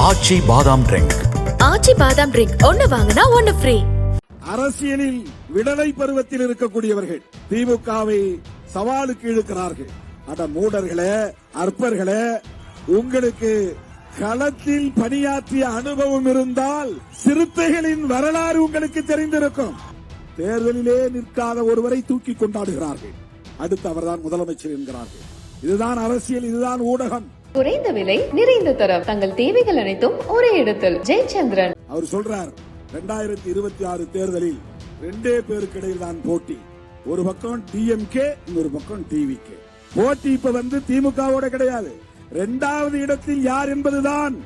ஆச்சி பாதாம் ட்ரிங்க் ஆச்சி பாதாம் ட்ரிங்க் ஒன்னு வாங்கினா ஒன்னு ஃப்ரீ அரசியலில் விடலை பருவத்தில் இருக்கக்கூடியவர்கள் திமுகவை சவாலுக்கு இழுக்கிறார்கள். அட மூடர்களே அற்பர்களே உங்களுக்கு களத்தில் பணியாற்றிய அனுபவம் இருந்தால் சிறுத்தைகளின் வரலாறு உங்களுக்கு தெரிந்திருக்கும். தேர்தலிலே நிற்காத ஒருவரை தூக்கி கொண்டாடுகிறார்கள். அடுத்து அவர்தான் முதலமைச்சர் என்கிறார்கள். இதுதான் அரசியல் இதுதான் ஊடகம். குறைந்த விலை நிறைந்த தரம். தங்கள் தேவைகள் அனைத்தும் ஒரே இடத்தில். ஜெயச்சந்திரன். அவர் சொல்றார் ரெண்டாயிரத்தி இருபத்தி ஆறு தேர்தலில் ரெண்டே பேருக்கு இடையில் தான் போட்டி. ஒரு பக்கம் டிஎம்கே இன்னொரு பக்கம் டிவிகே போட்டி இப்ப வந்து திமுகவோட கிடையாது. இரண்டாவது இடத்தில் யார் என்பதுதான்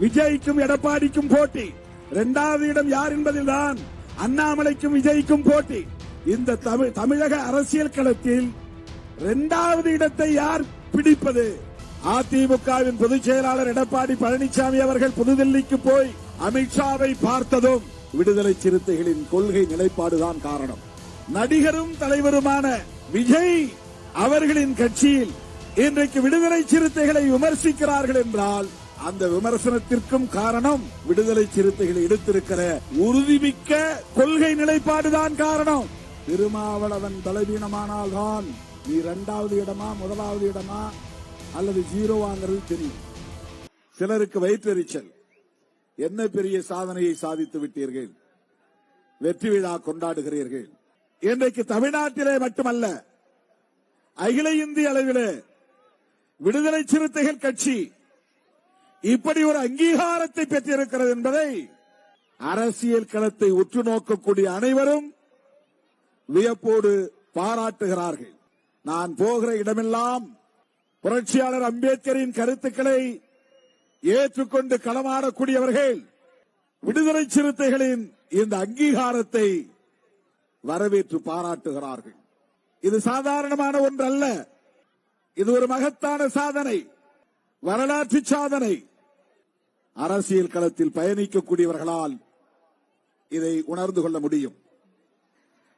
விஜய்க்கும் எடப்பாடிக்கும் போட்டி. இரண்டாவது இடம் யார் என்பதில்தான் அண்ணாமலைக்கும் விஜய்க்கும் போட்டி. இந்த தமிழ் தமிழக அரசியல் களத்தில் இரண்டாவது இடத்தை யார் பிடிப்பது? அதிமுகவின் பொதுச் செயலாளர் எடப்பாடி பழனிசாமி அவர்கள் புதுதில்லிக்கு போய் அமித்ஷாவை பார்த்ததும் விடுதலை சிறுத்தைகளின் கொள்கை நிலைப்பாடுதான் காரணம். நடிகரும் தலைவருமான விஜய் அவர்களின் கட்சியில் இன்றைக்கு விடுதலை சிறுத்தைகளை விமர்சிக்கிறார்கள் என்றால் அந்த விமர்சனத்திற்கும் காரணம் விடுதலை சிறுத்தைகள் எடுத்திருக்கிற உறுதிமிக்க கொள்கை நிலைப்பாடுதான் காரணம். திருமாவளவன் பலவீனமானால்தான் நீ இரண்டாவது இடமா முதலாவது இடமா அல்லது ஜீரோவாங்கிறது தெரியும். சிலருக்கு வயிற்றெரிச்சல். என்ன பெரிய சாதனையை சாதித்து விட்டீர்கள்? வெற்றி விழா கொண்டாடுகிறீர்கள். இன்றைக்கு தமிழ்நாட்டிலே மட்டுமல்ல அகில இந்திய அளவிலே விடுதலை சிறுத்தைகள் கட்சி இப்படி ஒரு அங்கீகாரத்தை பெற்றிருக்கிறது என்பதை அரசியல் களத்தை உற்று நோக்கக்கூடிய அனைவரும் வியப்போடு பாராட்டுகிறார்கள். நான் போகிற இடமெல்லாம் புரட்சியாளர் அம்பேத்கரின் கருத்துக்களை ஏற்றுக்கொண்டு களமாடக்கூடியவர்கள் விடுதலை சிறுத்தைகளின் இந்த அங்கீகாரத்தை வரவேற்று பாராட்டுகிறார்கள். இது சாதாரணமான ஒன்றல்ல. இது ஒரு மகத்தான சாதனை. வரலாற்று சாதனை. அரசியல் களத்தில் பயணிக்கக்கூடியவர்களால் இதை உணர்ந்து கொள்ள முடியும்.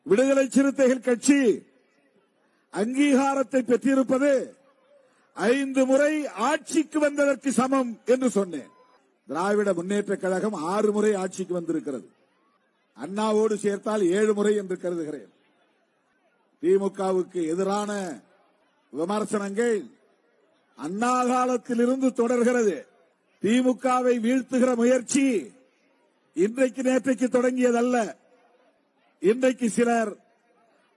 விடுதலை சிறுத்தைகள் கட்சி அங்கீகாரத்தை பெற்றிருப்பது ஐந்து முறை ஆட்சிக்கு வந்ததற்கு சமம் என்று சொன்னேன். திராவிட முன்னேற்ற கழகம் ஆறு முறை ஆட்சிக்கு வந்திருக்கிறது. அண்ணாவோடு சேர்த்தால் ஏழு முறை என்று கருதுகிறேன். திமுகவுக்கு எதிரான விமர்சனங்கள் அண்ணா காலத்திலிருந்து தொடர்கிறது. திமுகவை வீழ்த்துகிற முயற்சி இன்றைக்கு நேற்றைக்கு தொடங்கியதல்ல. இன்றைக்கு சிலர்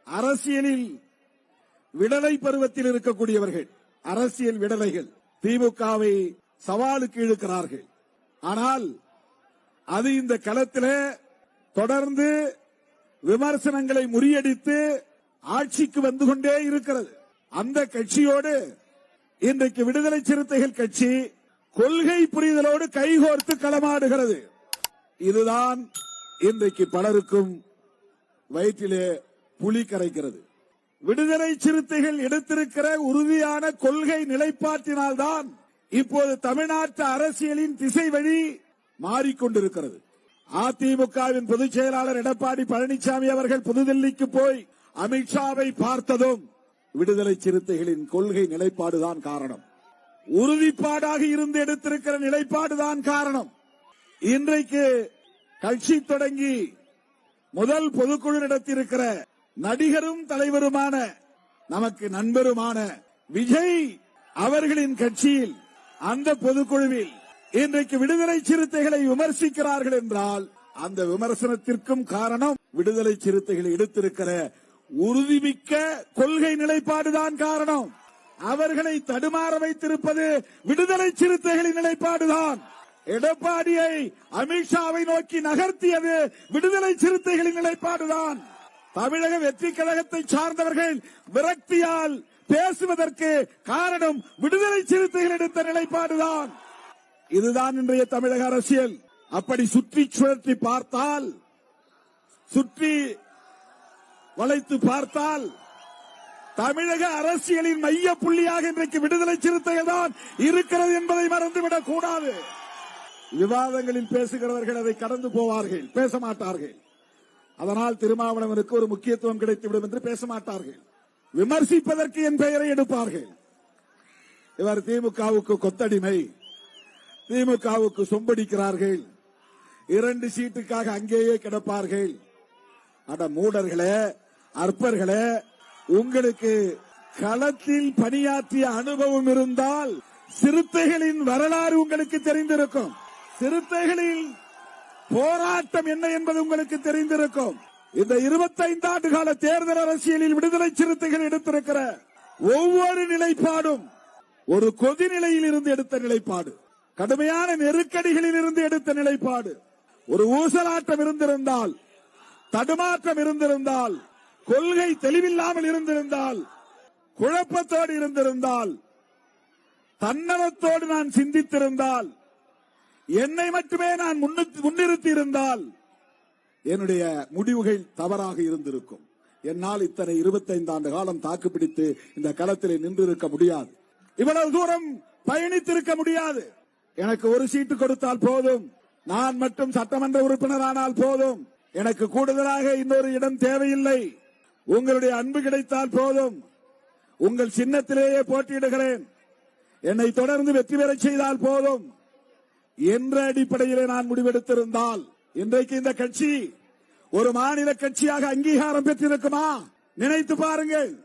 அரசியலில் விடலை பருவத்தில் இருக்கக்கூடியவர்கள். அரசியல் விடலைகள். திமுகவை சவாலுக்கு இழுக்கிறார்கள். ஆனால் அது இந்த களத்திலே தொடர்ந்து விமர்சனங்களை முறியடித்து ஆட்சிக்கு வந்து கொண்டே இருக்கிறது. அந்த கட்சியோடு இன்றைக்கு விடுதலை சிறுத்தைகள் கட்சி கொள்கை புரிதலோடு கைகோர்த்து களமாடுகிறது. இதுதான் இன்றைக்கு பலருக்கும் வயிற்றிலே புலி கரைக்கிறது. விடுதலை சிறுத்தைகள் எடுத்திருக்கிற உறுதியான கொள்கை நிலைப்பாட்டினால்தான் இப்போது தமிழ்நாட்டு அரசியலின் திசை வழி மாறிக்கொண்டிருக்கிறது. அதிமுகவின் பொதுச் செயலாளர் எடப்பாடி பழனிசாமி அவர்கள் புதுதில்லிக்கு போய் அமித்ஷாவை பார்த்ததும் விடுதலை சிறுத்தைகளின் கொள்கை நிலைப்பாடுதான் காரணம். உறுதிப்பாடாக இருந்து எடுத்திருக்கிற நிலைப்பாடுதான் காரணம். இன்றைக்கு கட்சி தொடங்கி முதல் பொதுக்குழு நடத்தியிருக்கிற நடிகரும் தலைவருமான நமக்கு நண்பருமான விஜய் அவர்களின் கட்சியில் அந்த பொதுக்குழுவில் இன்றைக்கு விடுதலை சிறுத்தைகளை விமர்சிக்கிறார்கள் என்றால் அந்த விமர்சனத்திற்கும் காரணம் விடுதலை சிறுத்தைகள் எடுத்திருக்கிற உறுதிமிக்க கொள்கை நிலைப்பாடுதான் காரணம். அவர்களை தடுமாற வைத்திருப்பது விடுதலை சிறுத்தைகளின் நிலைப்பாடுதான். எடப்பாடியை அமித்ஷாவை நோக்கி நகர்த்தியது விடுதலை சிறுத்தைகளின் நிலைப்பாடுதான். தமிழக வெற்றி கழகத்தை சார்ந்தவர்கள் விரக்தியால் பேசுவதற்கு காரணம் விடுதலை சிறுத்தைகள் எடுத்த நிலைப்பாடுதான். இதுதான் இன்றைய தமிழக அரசியல். அப்படி சுற்றி சுழற்றி பார்த்தால் சுற்றி வளைத்து பார்த்தால் தமிழக அரசியலின் மைய புள்ளியாக இன்றைக்கு விடுதலை சிறுத்தைகள் தான் இருக்கிறது என்பதை மறந்துவிடக் கூடாது. விவாதங்களில் பேசுகிறவர்கள் அதை கடந்து போவார்கள் பேச மாட்டார்கள். அதனால் திருமாவளவனுக்கு ஒரு முக்கியத்துவம் கிடைத்துவிடும் என்று பேச மாட்டார்கள் விமர்சிப்பதற்கு என் பெயரை எடுப்பார்கள். இவர் திமுகவுக்கு கொத்தடிமை. திமுகவுக்கு சொம்படிக்கிறார்கள். இரண்டு சீட்டுக்காக அங்கேயே கிடப்பார்கள். அட மூடர்களே அற்பர்களே உங்களுக்கு களத்தில் பணியாற்றிய அனுபவம் இருந்தால் சிறுத்தைகளின் வரலாறு உங்களுக்கு தெரிந்திருக்கும். சிறுத்தைகளின் போராட்டம் என்ன என்பது உங்களுக்கு தெரிந்திருக்கும். இந்த 25 ஆண்டு கால தேர்தல் அரசியலில் விடுதலை சிறுத்தைகள் எடுத்திருக்கிற ஒவ்வொரு நிலைப்பாடும் ஒரு கொதிநிலையில் இருந்து எடுத்த நிலைப்பாடு. கடுமையான நெருக்கடிகளில் இருந்து எடுத்த நிலைப்பாடு. ஒரு ஊசலாட்டம் இருந்திருந்தால் தடுமாற்றம் இருந்திருந்தால் கொள்கை தெளிவில்லாமல் இருந்திருந்தால் குழப்பத்தோடு இருந்திருந்தால் தன்னலத்தோடு நான் சிந்தித்திருந்தால் என்னை மட்டுமே நான் முன்னிறுத்தி- முன்னிறுத்தி இருந்தால் என்னுடைய முடிவுகள் தவறாக இருந்திருக்கும். என்னால் இத்தனை 25 ஆண்டு காலம் தாக்குப்பிடித்து இந்த களத்தில் நின்றிருக்க முடியாது. இவ்வளவு தூரம் பயணித்திருக்க முடியாது. எனக்கு ஒரு சீட்டு கொடுத்தால் போதும். நான் மட்டும் சட்டமன்ற உறுப்பினரானால் போதும். எனக்கு கூடுதலாக இன்னொரு இடம் தேவையில்லை. உங்களுடைய அன்பு கிடைத்தால் போதும். உங்கள் சின்னத்திலேயே போட்டியிடுகிறேன். என்னை தொடர்ந்து வெற்றி பெறச் செய்தால் போதும். என்ற அடிப்படையிலே நான் முடிவெடுத்திருந்தால் இன்றைக்கு இந்த கட்சி ஒரு மாநில கட்சியாக அங்கீகாரம் பெற்றிருக்குமா? நினைத்து பாருங்கள்.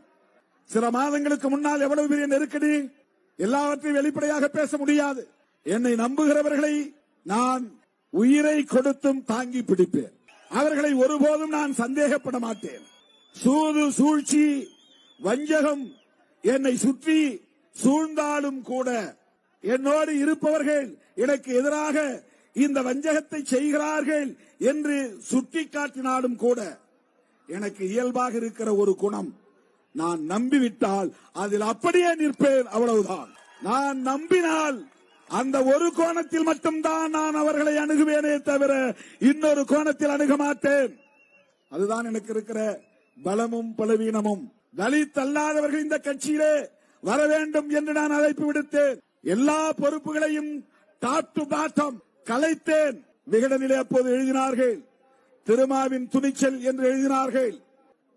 சில மாதங்களுக்கு முன்னால் எவ்வளவு பெரிய நெருக்கடி? எல்லாவற்றையும் வெளிப்படையாக பேச முடியாது. என்னை நம்புகிறவர்களை நான் உயிரை கொடுத்தும் தாங்கி பிடிப்பேன். அவர்களை ஒருபோதும் நான் சந்தேகப்பட மாட்டேன். சூது சூழ்ச்சி வஞ்சகம் என்னை சுற்றி சூழ்ந்தாலும் கூட என்னோடு இருப்பவர்கள் எனக்கு எதிராக இந்த வஞ்சகத்தை செய்கிறார்கள் என்று சுட்டிக்காட்டினாலும் கூட எனக்கு இயல்பாக இருக்கிற ஒரு குணம் நான் நம்பிவிட்டால் அதில் அப்படியே நிற்பேன் அவ்வளவுதான். நான் நம்பினால் அந்த ஒரு கோணத்தில் மட்டும்தான் நான் அவர்களை அணுகுவேனே தவிர இன்னொரு கோணத்தில் அணுக மாட்டேன். அதுதான் எனக்கு இருக்கிற பலமும் பலவீனமும். தலித் அல்லாதவர்கள் இந்த கட்சியிலே வர வேண்டும் என்று நான் அழைப்பு விடுத்தேன். எல்லா பொறுப்புகளையும் டாப் டு பாட்டம் கலைத்தேன். விகடனிலே அப்போது எழுதினார்கள். திருமாவின் துணிச்சல் என்று எழுதினார்கள்.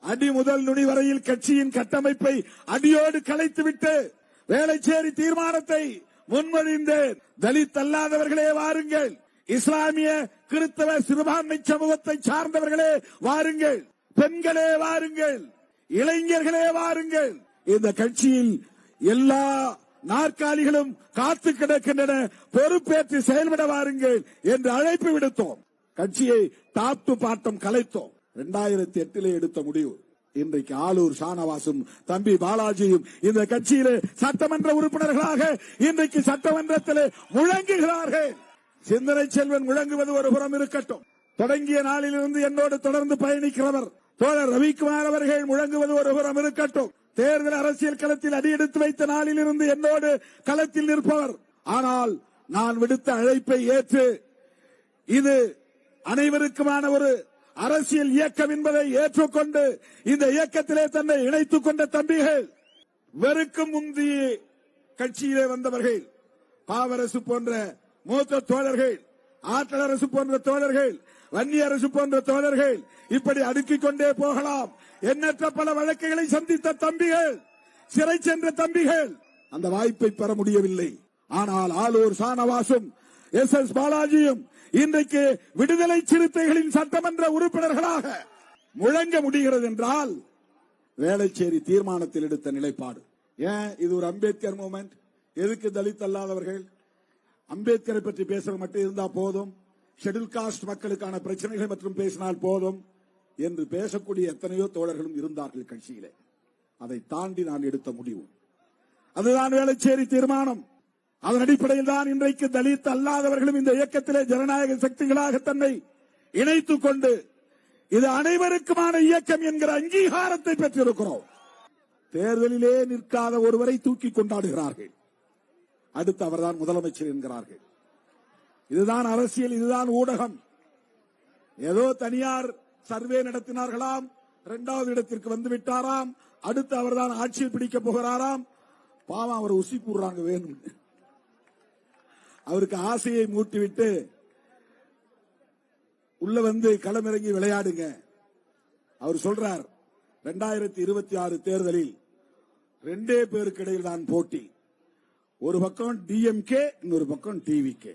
அடி முதல் நுனி வரையில் கட்சியின் கட்டமைப்பை அடியோடு கலைத்துவிட்டு வேலைச்சேரி தீர்மானத்தை முன்மொழிந்தேன். தலித் அல்லாதவர்களே வாருங்கள். இஸ்லாமிய கிறிஸ்தவ சிறுபான்மை சமூகத்தை சார்ந்தவர்களே வாருங்கள். பெண்களே வாருங்கள். இளைஞர்களே வாருங்கள். இந்த கட்சியில் எல்லா நாற்காலிகளும் காத்து கிடக்கின்றன. பொறுப்பேற்று செயல்பட வாருங்கள் என்று அழைப்பு விடுத்தோம். கட்சியை டாப் டு பாட்டம் கலைத்தோம். இரண்டாயிரத்தி எட்டிலே எடுத்த முடிவு. இன்றைக்கு ஆளூர் ஷானவாசும் தம்பி பாலாஜியும் இந்த கட்சியிலே சட்டமன்ற உறுப்பினர்களாக இன்றைக்கு சட்டமன்றத்திலே முழங்குகிறார்கள். சிந்தனை செல்வன் முழங்குவது ஒரு புறம் இருக்கட்டும். தொடங்கிய நாளிலிருந்து என்னோடு தொடர்ந்து பயணிக்கிறவர் தோழர் ரவிக்குமார் அவர்கள் முழங்குவது ஒரு புறம் இருக்கட்டும். தேர்தல் அரசியல் களத்தில் அடியெடுத்து வைத்த நாளிலிருந்து என்னோடு களத்தில் நிற்பவர். ஆனால் நான் விடுத்த அழைப்பை ஏற்று இது அனைவருக்குமான ஒரு அரசியல் இயக்கம் என்பதை ஏற்றுக்கொண்டு இந்த இயக்கத்திலே தன்னை இணைத்துக் கொண்ட தம்பிகள் வெறுக்கும் முந்தி கட்சியிலே வந்தவர்கள் பாவரசு போன்ற மூத்த தோழர்கள் ஆற்றல் அரசு போன்ற தோழர்கள் வன்னியரசு போன்ற தோழர்கள் இப்படி அடுக்கிக் கொண்டே போகலாம். எண்ணற்ற பல வழக்குகளை சந்தித்த தம்பிகள் சிறை சென்ற தம்பிகள் அந்த வாய்ப்பை பெற முடியவில்லை. ஆனால் ஆலூர் சானவாசும் எஸ் எஸ் பாலாஜியும் இன்றைக்கு விடுதலை சிறுத்தைகளின் சட்டமன்ற உறுப்பினர்களாக முழங்க முடிகிறது என்றால் வேளச்சேரி தீர்மானத்தில் எடுத்த நிலைப்பாடு. ஏன்? இது ஒரு அம்பேத்கர் மூமெண்ட். எதுக்கு தலித் அல்லாதவர்கள்? அம்பேத்கரை பற்றி பேசுறது மட்டும் இருந்தா போதும். ஷெட்யூல் காஸ்ட் மக்களுக்கான பிரச்சனைகள் மற்றும் பேசினால் போதும். என்று பேசக்கூடிய எத்தனையோ தோழர்களும் இருந்தார்கள் கட்சியிலே. அதை தாண்டி நான் எடுத்த முடிவு. அதுதான் வேளச்சேரி தீர்மானம். அதன் அடிப்படையில் தான் இன்றைக்கு தலித் அல்லாதவர்களும் இந்த இயக்கத்திலே ஜனநாயக சக்திகளாக தன்னை இணைத்துக் கொண்டு இது அனைவருக்குமான இயக்கம் என்கிற அங்கீகாரத்தை பெற்றிருக்கிறோம். தேர்தலிலே நிற்காத ஒருவரை தூக்கி கொண்டாடுகிறார்கள். அடுத்து அவர்தான் முதலமைச்சர் என்கிறார்கள். இதுதான் அரசியல் இதுதான் ஊடகம். ஏதோ தனியார் சர்வே நடத்தினார்களாம். இரண்டாவது இடத்திற்கு வந்து விட்டாராம். அடுத்து அவர்தான் ஆட்சியை பிடிக்க போகிறாராம். பாவம் அவர் உசி கூடுறாங்க வேணும். அவருக்கு ஆசையை மூட்டிவிட்டு உள்ள வந்து களமிறங்கி விளையாடுங்க. அவர் சொல்றார் இரண்டாயிரத்தி இருபத்தி ஆறு தேர்தலில் ரெண்டே பேருக்கு இடையில் தான் போட்டி. ஒரு பக்கம் டிஎம்கே இன்னொரு பக்கம் டிவிகே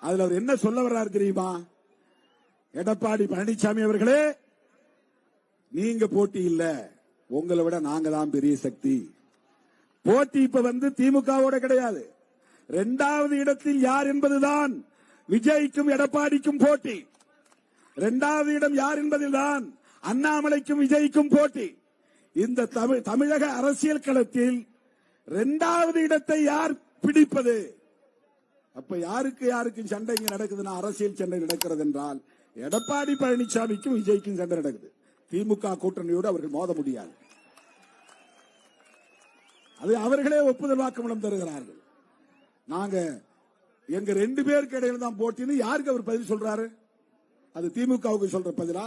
அதுல அவர் என்ன சொல்ல வர்றாரு தெரியுமா? எடப்பாடி பழனிசாமி அவர்களே நீங்க போட்டி இல்ல. உங்களை விட நாங்க தான் பெரிய சக்தி. போட்டி இப்ப வந்து திமுகவோட கிடையாது. இரண்டாவது இடத்தில் யார் என்பதுதான் விஜய்க்கும் எடப்பாடிக்கும் போட்டி. இரண்டாவது இடம் யார் என்பதில்தான் அண்ணாமலைக்கும் விஜய்க்கும் போட்டி. இந்த தமிழ் தமிழக அரசியல் களத்தில் இரண்டாவது இடத்தை யார் பிடிப்பது? அப்ப யாருக்கு யாருக்கும் சண்டை இங்க நடக்குதுன்னா அரசியல் சண்டை நடக்கிறது என்றால் எடப்பாடி பழனிசாமிக்கும் விஜய்க்கும் சண்டை நடக்குது. திமுக கூட்டணியோடு அவர்கள் மோத முடியாது. அது அவர்களே ஒப்புதல் வாக்குமூலம் தருகிறார்கள். நாங்க எங்க ரெண்டு பேருக்கு இடையில தான் போட்டின்னு யாருக்கு அவர் பதில் சொல்றாரு? அது திமுகவுக்கு சொல்ற பதிலா?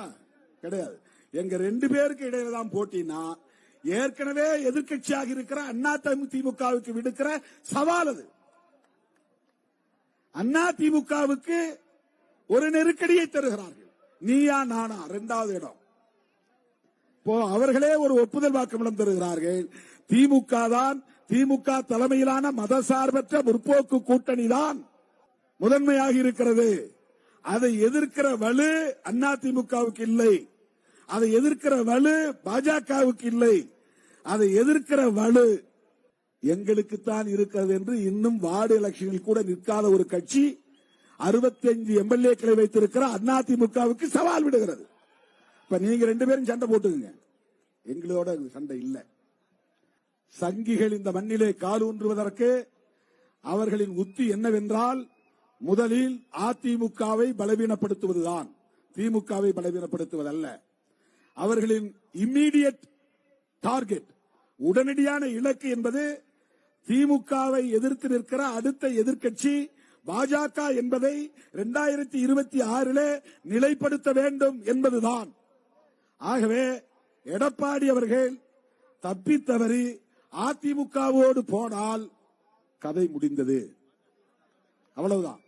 கிடையாது. எங்க ரெண்டு பேருக்கு இடையில தான் போட்டினா ஏற்கனவே எதிர்க்கட்சியாக இருக்கிற அண்ணா திமுகவுக்கு விடுக்கிற சவால் அது. அண்ணா திமுகவுக்கு ஒரு நெருக்கடியை தருகிறார்கள். நீயா நானா? இரண்டாவது இடம். இப்போ அவர்களே ஒரு ஒப்புதல் வாக்குமூலம் தருகிறார்கள். திமுக தான் திமுக தலைமையிலான மதசார்பற்ற முற்போக்கு கூட்டணி தான் முதன்மையாக இருக்கிறது. அதை எதிர்க்கிற வலு அண்ணா திமுகவுக்கு இல்லை. அதை எதிர்க்கிற வலு பாஜகவுக்கு இல்லை. அதை எதிர்க்கிற வலு எங்களுக்குத்தான் இருக்கிறது என்று இன்னும் வார்டு எலெக்ஷனில் கூட நிற்காத ஒரு கட்சி 65 எம்எல்ஏக்களை வைத்திருக்கிற அண்ணா திமுகவுக்கு சவால் விடுகிறது. இப்ப நீங்க ரெண்டு பேரும் சண்டை போட்டுக்குங்க. எங்களோட சண்டை இல்லை. சங்கிகள் இந்த மண்ணிலே காலூன்றுவதற்கு அவர்களின் உத்தி என்னவென்றால் முதலில் அதிமுகவை பலவீனப்படுத்துவதுதான். திமுகவை பலவீனப்படுத்துவதல்ல. அவர்களின் இம்மீடியட் டார்கெட் உடனடியான இலக்கு என்பது திமுகவை எதிர்த்து நிற்கிற அடுத்த எதிர்க்கட்சி பாஜக என்பதை இரண்டாயிரத்தி இருபத்தி ஆறிலே நிலைப்படுத்த வேண்டும் என்பதுதான். ஆகவே எடப்பாடி அவர்கள் தப்பித்தவறி அதிமுகவோடு போனால் கதை முடிந்தது. அவ்வளவுதான்.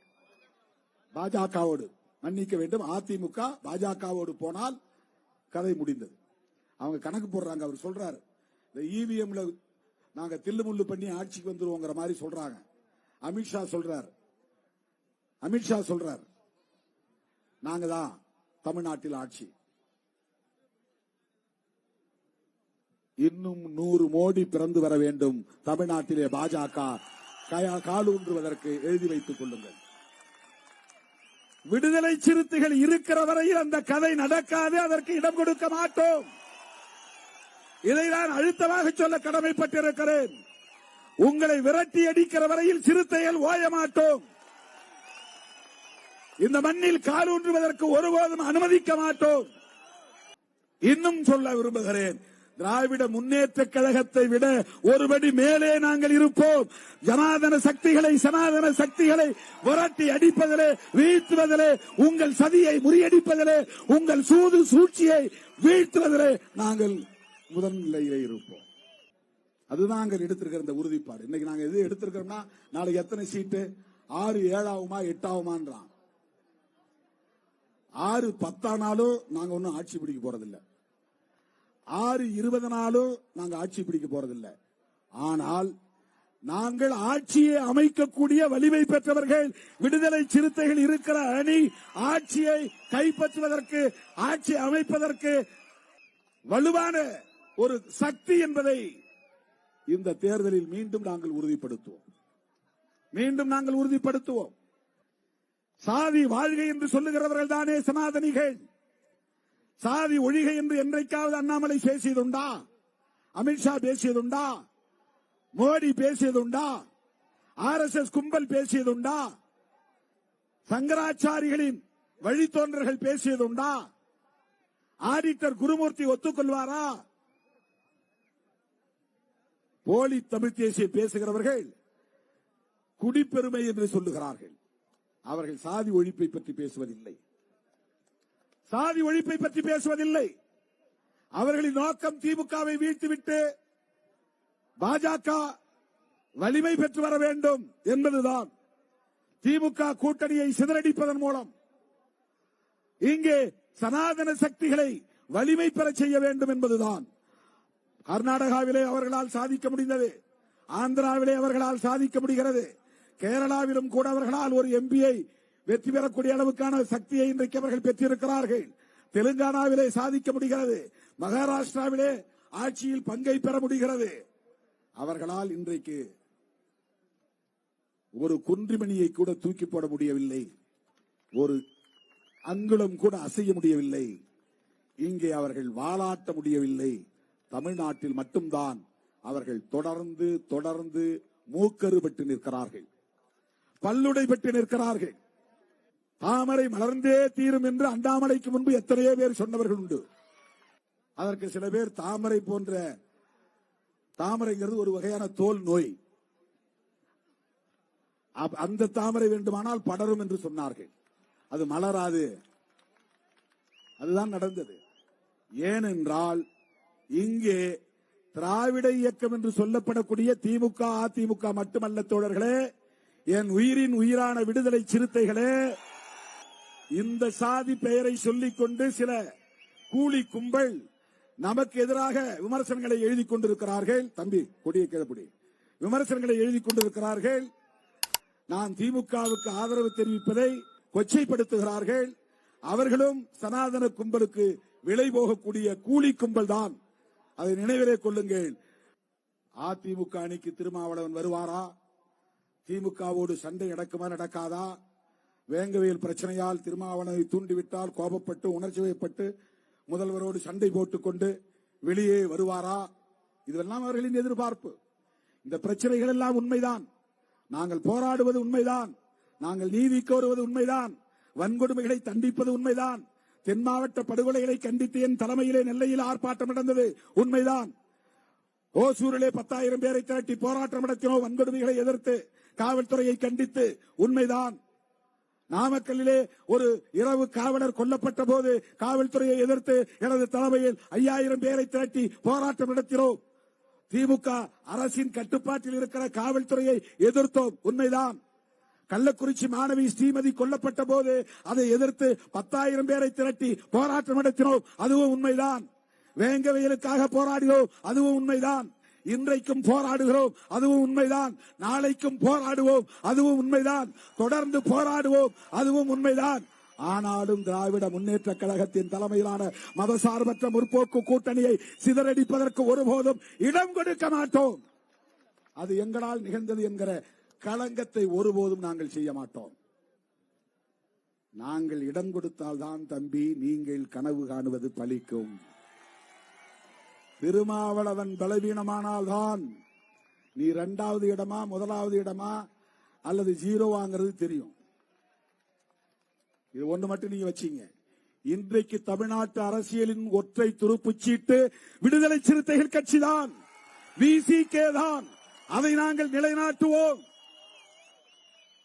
பாஜகவோடு மன்னிக்க வேண்டும். அதிமுக பாஜகவோடு போனால் கதை முடிந்தது. அவங்க கணக்கு போடுறாங்க அவர் சொல்றாரு. இந்த இவிஎம்ல நாங்க தில்லுமுள்ளு பண்ணி ஆட்சிக்கு வந்துருவோங்கிற மாதிரி சொல்றாங்க. அமித்ஷா சொல்றாரு. அமித்ஷா சொல்றார் நாங்க தான் தமிழ்நாட்டில் ஆட்சி. இன்னும் நூறு மோடி பிறந்து வர வேண்டும். தமிழ்நாட்டிலே பாஜக கயா- காலூன்றுவதற்கு எழுதி வைத்துக் கொள்ளுங்கள். விடுதலை சிறுத்தைகள் இருக்கிற வரையில் அந்த கதை நடக்காது அதற்கு இடம் கொடுக்க மாட்டோம். இதை நான் அழுத்தமாக சொல்ல கடமைப்பட்டிருக்கிறேன். உங்களை விரட்டி அடிக்கிற வரையில் சிறுத்தைகள் ஓய மாட்டோம். இந்த மண்ணில் காலூன்றுவதற்கு ஒருபோதும் அனுமதிக்க மாட்டோம். இன்னும் சொல்ல விரும்புகிறேன் திராவிட முன்னேற்ற கழகத்தை விட ஒருபடி மேலே நாங்கள் இருப்போம். ஜனாதன சக்திகளை சனாதன சக்திகளை விரட்டி அடிப்பதிலே வீழ்த்துவதிலே உங்கள் சதியை முறியடிப்பதிலே உங்கள் சூது சூழ்ச்சியை வீழ்த்துவதிலே நாங்கள் முதன்நிலையிலே இருப்போம். அதுதான் நாங்கள் எடுத்திருக்கிற இந்த உறுதிப்பாடு. இன்னைக்கு நாங்க எது எடுத்திருக்கிறோம்னா நாளைக்கு எத்தனை சீட்டு? ஆறு ஏழாவுமா எட்டாவுமான்றான். ஆறு பத்தானாலும் நாங்க ஒன்னும் ஆட்சி பிடிக்க போறதில்ல. ஆறு இருபது நாளும் நாங்க ஆட்சி பிடிக்க போறதில்ல. ஆனால் நாங்கள் ஆட்சியை அமைக்கக்கூடிய வலிமை பெற்றவர்கள் விடுதலை சிறுத்தைகள் இருக்கிற அணி ஆட்சியை கைப்பற்றுவதற்கு ஆட்சி அமைப்பதற்கு வலுவான ஒரு சக்தி என்பதை இந்த தேர்தலில் மீண்டும் நாங்கள் உறுதிப்படுத்துவோம். மீண்டும் நாங்கள் உறுதிப்படுத்துவோம். சாதி வாழ்கை என்று சொல்லுகிறவர்கள் தானே சனாதனிகள். சாதி ஒழிகை என்று என்றைக்காவது அண்ணாமலை பேசியதுண்டா? அமித்ஷா பேசியதுண்டா? மோடி பேசியதுண்டா? ஆர் எஸ் எஸ் கும்பல் பேசியதுண்டா? சங்கராச்சாரிகளின் வழித்தோன்றர்கள் பேசியதுண்டா? ஆடிட்டர் குருமூர்த்தி ஒத்துக்கொள்வாரா? போலி தமிழ் தேசிய பேசுகிறவர்கள் குடிப்பெருமை என்று சொல்லுகிறார்கள். அவர்கள் சாதி ஒழிப்பை பற்றி பேசுவதில்லை. சாதி ஒழிப்பை பற்றி பேசுவதில்லை. அவர்களின் நோக்கம் திமுகவை வீழ்த்திவிட்டு பாஜக வலிமை பெற்று வர வேண்டும் என்பதுதான். திமுக கூட்டணியை சிதறடிப்பதன் மூலம் இங்கே சனாதன சக்திகளை வலிமை பெற செய்ய வேண்டும் என்பதுதான். கர்நாடகாவிலே அவர்களால் சாதிக்க முடிந்தது. ஆந்திராவிலே அவர்களால் சாதிக்க முடிகிறது. கேரளாவிலும் கூட அவர்களால் ஒரு எம்பியை வெற்றி பெறக்கூடிய அளவுக்கான சக்தியை இன்றைக்கு அவர்கள் பெற்றிருக்கிறார்கள். தெலுங்கானாவிலே சாதிக்க முடிகிறது. மகாராஷ்டிராவிலே ஆட்சியில் பங்கை பெற முடிகிறது. அவர்களால் இன்றைக்கு ஒரு குன்றிமணியை கூட தூக்கி போட முடியவில்லை. ஒரு அங்குளம் கூட அசைய முடியவில்லை. இங்கே அவர்கள் வாளாட்ட முடியவில்லை. தமிழ்நாட்டில் மட்டும்தான் அவர்கள் தொடர்ந்து தொடர்ந்து மூக்கறுபட்டு நிற்கிறார்கள். பல்லுடை பெற்று நிற்கிறார்கள். தாமரை மலர்ந்தே தீரும் என்று அண்ணாமலைக்கு முன்பு எத்தனையோ பேர் சொன்னவர்கள் உண்டு. அதற்கு சில பேர் தாமரை போன்ற தாமரைங்கிறது ஒரு வகையான தோல் நோய். அப்- அந்த தாமரை வேண்டுமானால் படரும் என்று சொன்னார்கள். அது மலராது. அதுதான் நடந்தது. ஏனென்றால் இங்கே திராவிட இயக்கம் என்று சொல்லப்படக்கூடிய திமுக அதிமுக மட்டுமல்ல தோழர்களே என் உயிரின் உயிரான விடுதலை சிறுத்தைகளே இந்த சாதி பெயரை சொல்லிக் கொண்டு சில கூலி கும்பல் நமக்கு எதிராக விமர்சனங்களை எழுதி கொண்டிருக்கிறார்கள். தம்பி கொடிய கிழப்படி விமர்சனங்களை எழுதி கொண்டிருக்கிறார்கள். நான் திமுகவுக்கு ஆதரவு தெரிவிப்பதை கொச்சைப்படுத்துகிறார்கள். அவர்களும் சனாதன கும்பலுக்கு விலை போகக்கூடிய கூலி கும்பல் தான். அதை நினைவிலே கொள்ளுங்கள். அதிமுக அணிக்கு திருமாவளவன் வருவாரா? திமுகவோடு சண்டை நடக்குமா நடக்காதா? வேங்கவியல் பிரச்சனையால் திருமாவளவை தூண்டிவிட்டால் கோபப்பட்டு உணர்ச்சி வயப்பட்டு முதல்வரோடு சண்டை போட்டுக்கொண்டு வெளியே வருவாரா? இதெல்லாம் அவர்களின் எதிர்பார்ப்பு. இந்த பிரச்சனைகள் எல்லாம் உண்மைதான். நாங்கள் போராடுவது உண்மைதான். நாங்கள் நீதி கோருவது உண்மைதான். வன்கொடுமைகளை தண்டிப்பது உண்மைதான். தென் மாவட்ட படுகொலைகளை கண்டித்து என் தலைமையிலே நெல்லையில் ஆர்ப்பாட்டம் நடந்தது உண்மைதான். ஓசூரிலே பத்தாயிரம் பேரை திரட்டி போராட்டம் நடத்தினோம் வன்கொடுமைகளை எதிர்த்து. காவல்துறையை கண்டித்து உண்மைதான். நாமக்கல்லிலே ஒரு இரவு காவலர் கொல்லப்பட்ட போது காவல்துறையை எதிர்த்து எனது தலைமையில் ஐயாயிரம் பேரை திரட்டி போராட்டம் நடத்தினோம். திமுக அரசின் கட்டுப்பாட்டில் இருக்கிற காவல்துறையை எதிர்த்தோம். உண்மைதான். கள்ளக்குறிச்சி மாணவி ஸ்ரீமதி கொல்லப்பட்ட போது அதை எதிர்த்து பத்தாயிரம் பேரை திரட்டி போராட்டம் நடத்தினோம். அதுவும் உண்மைதான். வேங்கவயலுக்காக போராடினோம். அதுவும் உண்மைதான். இன்றைக்கும் போராடுகிறோம். அதுவும் உண்மைதான். நாளைக்கும் போராடுவோம். அதுவும் உண்மைதான். தொடர்ந்து போராடுவோம். அதுவும் உண்மைதான். ஆனாலும் திராவிட முன்னேற்ற கழகத்தின் தலைமையிலான மதசார்பற்ற முற்போக்கு கூட்டணியை சிதறடிப்பதற்கு ஒருபோதும் இடம் கொடுக்க மாட்டோம். அது எங்களால் நிகழ்ந்தது என்கிற களங்கத்தை ஒருபோதும் நாங்கள் செய்ய மாட்டோம். நாங்கள் இடம் கொடுத்தால்தான் தம்பி நீங்கள் கனவு காணுவது பலிக்கும் திருமாவளவன் பலவீனமானால்தான் நீ ரெண்டாவது இடமா முதலாவது இடமா அல்லது ஜீரோவாங்கிறது தெரியும். இது ஒண்ணு மட்டும் நீங்க வச்சீங்க. இன்றைக்கு தமிழ்நாட்டு அரசியலின் ஒற்றை துருப்பு சீட்டு விடுதலை சிறுத்தைகள் கட்சிதான் விசிகே தான். அதை நாங்கள் நிலைநாட்டுவோம்.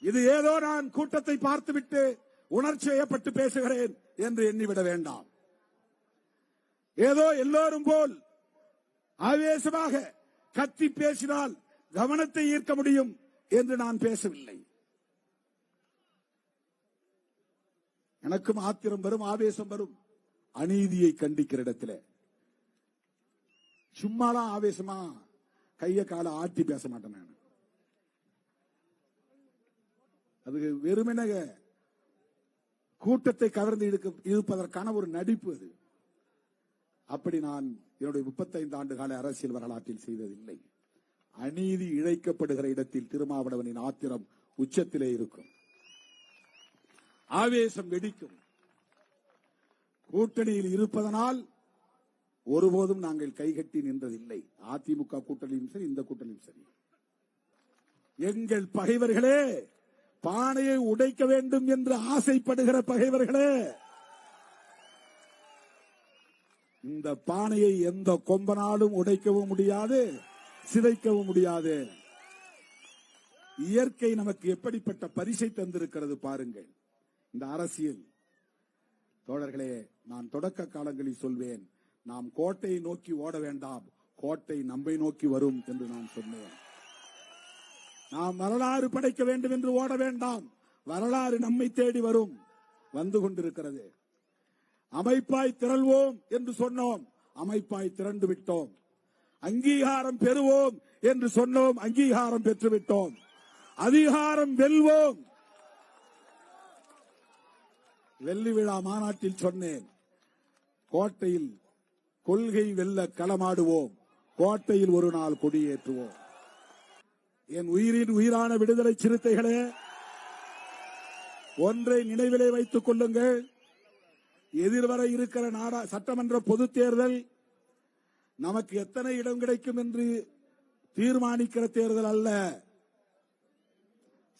இது ஏதோ நான் கூட்டத்தை பார்த்துவிட்டு உணர்ச்சி வயப்பட்டு பேசுகிறேன் என்று எண்ணிவிட வேண்டாம். ஏதோ எல்லோரும் போல் ஆவேசமாக கத்தி பேசினால் கவனத்தை ஈர்க்க முடியும் என்று நான் பேசவில்லை. எனக்கும் ஆத்திரம் வரும் ஆவேசம் வரும். அநீதியை கண்டிக்கிற இடத்துல. சும்மாலாம் ஆவேசமா? கைய கால ஆட்டி பேச மாட்டேன் நான். அது வெறுமென கூட்டத்தை கவர்ந்து இழுக்க இழுப்பதற்கான ஒரு நடிப்பு அது. அப்படி நான் என்னுடைய முப்பத்தைந்து ஆண்டு கால அரசியல் வரலாற்றில் செய்ததில்லை. அநீதி இழைக்கப்படுகிற இடத்தில் திருமாவளவனின் ஆத்திரம் உச்சத்திலே இருக்கும். ஆவேசம் வெடிக்கும். கூட்டணியில் இருப்பதனால் ஒருபோதும் நாங்கள் கைகட்டி நின்றதில்லை. அதிமுக கூட்டணியும் சரி இந்த கூட்டணியும் சரி. எங்கள் பகைவர்களே பானையை உடைக்க வேண்டும் என்று ஆசைப்படுகிற பகைவர்களே இந்த பானையை எந்த கொம்பனாலும் உடைக்கவும் முடியாது சிதைக்கவும் முடியாது. இயற்கை நமக்கு எப்படிப்பட்ட பரிசை தந்திருக்கிறது பாருங்கள். இந்த அரசியல். தோழர்களே நான் தொடக்க காலங்களில் சொல்வேன் நாம் கோட்டையை நோக்கி ஓட வேண்டாம் கோட்டை நம்மை நோக்கி வரும் என்று நான் சொன்னேன். நாம் வரலாறு படைக்க வேண்டும் என்று ஓட வேண்டாம் வரலாறு நம்மை தேடி வரும் வந்து கொண்டிருக்கிறது. அமைப்பாய் திரள்வோம் என்று சொன்னோம். அமைப்பாய் திரண்டு விட்டோம். அங்கீகாரம் பெறுவோம் என்று சொன்னோம். அங்கீகாரம் பெற்றுவிட்டோம். அதிகாரம் வெல்வோம். வெள்ளி விழா மாநாட்டில் சொன்னேன். கோட்டையில் கொள்கை வெல்ல களமாடுவோம். கோட்டையில் ஒரு நாள் கொடியேற்றுவோம். என் உயிரின் உயிரான விடுதலை சிறுத்தைகளே ஒன்றை நினைவிலே வைத்துக் கொள்ளுங்கள். எதிர்வர இருக்கிற நாடா சட்டமன்ற பொது தேர்தல் நமக்கு எத்தனை இடம் கிடைக்கும் என்று தீர்மானிக்கிற தேர்தல் அல்ல.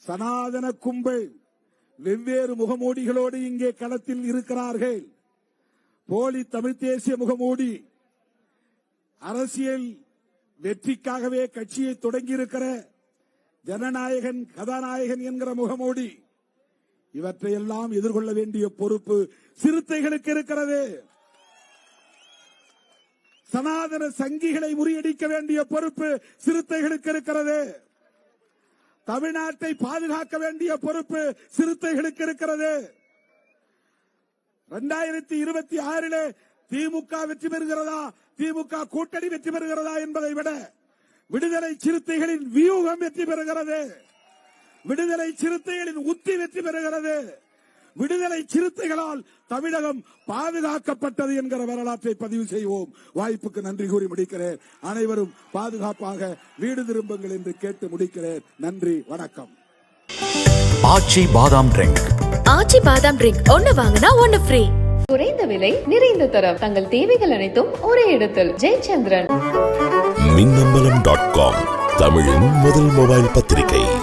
சனாதன கும்பல் வெவ்வேறு முகமூடிகளோடு இங்கே களத்தில் இருக்கிறார்கள். போலி தமிழ் தேசிய முகமூடி அரசியல் வெற்றிக்காகவே கட்சியை தொடங்கியிருக்கிற ஜனநாயகன் கதாநாயகன் என்கிற முகமூடி இவற்றையெல்லாம் எதிர்கொள்ள வேண்டிய பொறுப்பு சிறுத்தைகளுக்கு இருக்கிறது. சனாதன சங்கிகளை முறியடிக்க வேண்டிய பொறுப்பு சிறுத்தைகளுக்கு இருக்கிறது. தமிழ்நாட்டை பாதுகாக்க வேண்டிய பொறுப்பு சிறுத்தைகளுக்கு இருக்கிறது. இரண்டாயிரத்தி இருபத்தி ஆறிலே திமுக வெற்றி பெறுகிறதா? திமுக கூட்டணி வெற்றி பெறுகிறதா என்பதை விட விடுதலை சிறுத்தைகளின் வியூகம் வெற்றி பெறுகிறது. விடுதலை சிறுத்தைகளின் உத்தி வெற்றி பெறுகிறது. விடுதலை சிறுத்தைகளால் தமிழகம் பாதுகாக்கப்பட்டது என்கிற வரலாற்றை பதிவு செய்வோம். வாய்ப்புக்கு நன்றி கூறி முடிக்கிறேன். அனைவரும் பாதுகாப்பாக வீடு திரும்புங்கள் என்று கேட்டு முடிக்கிறேன். நன்றி வணக்கம். ஆச்சி பாதாம் ட்ரிங்க். ஆச்சி பாதாம் ட்ரிங்க். ஒன்னு வாங்கினா ஒன்னு ஃப்ரீ குறைந்த விலை நிறைந்த தரம். தங்கள் தேவைகள் அனைத்தும் ஒரே இடத்தில். ஜெயச்சந்திரன். மின்னம்பலம் டாட் காம் தமிழின் முதல் மொபைல் பத்திரிகை.